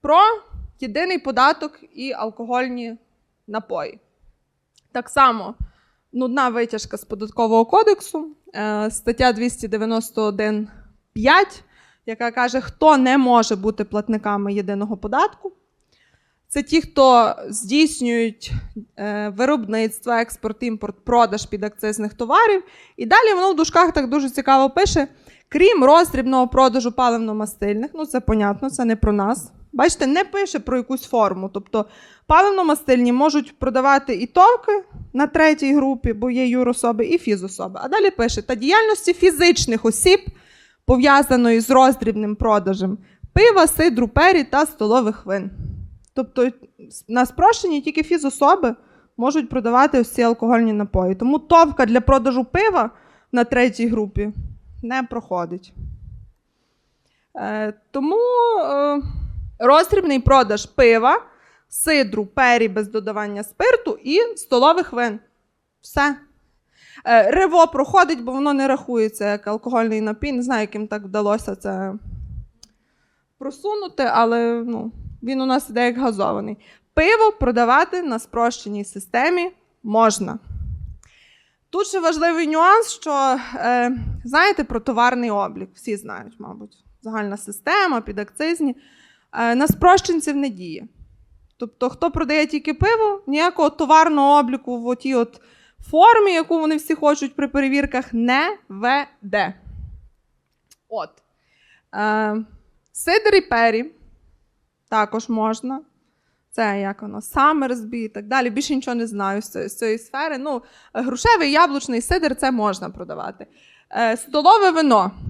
про єдиний податок і алкогольні напої. Так само нудна витяжка з податкового кодексу, е, стаття 291.5, яка каже, хто не може бути платниками єдиного податку. Це ті, хто здійснюють е, виробництво, експорт, імпорт, продаж підакцизних товарів. І далі воно в дужках так дуже цікаво пише: крім роздрібного продажу паливно-мастильних, ну це понятно, це не про нас. Бачите, не пише про якусь форму. Тобто паливно-мастильні можуть продавати і товки на третій групі, бо є юрособи, і фізособи. А далі пише: та діяльності фізичних осіб, пов'язаної з роздрібним продажем пива, сидру, пері та столових вин. Тобто на спрощенні тільки фізособи можуть продавати ось ці алкогольні напої. Тому товка для продажу пива на третій групі не проходить. Е, тому е, роздрібний продаж пива, сидру, пері без додавання спирту і столових вин. Все. Е, Рево проходить, бо воно не рахується як алкогольний напій. Не знаю, яким так вдалося це просунути, але ну, він у нас іде як газований. Пиво продавати на спрощеній системі можна. Тут ще важливий нюанс, що е, знаєте про товарний облік. Всі знають, мабуть, загальна система, підакцизні. Е, на спрощенців не діє. Тобто, хто продає тільки пиво, ніякого товарного обліку в отій от формі, яку вони всі хочуть при перевірках, не веде. От. Е, Сидр і пері також можна. Це як воно, Самерсбі і так далі. Більше нічого не знаю з цієї, з цієї сфери. Ну, грушевий яблучний сидр це можна продавати. Е, столове вино.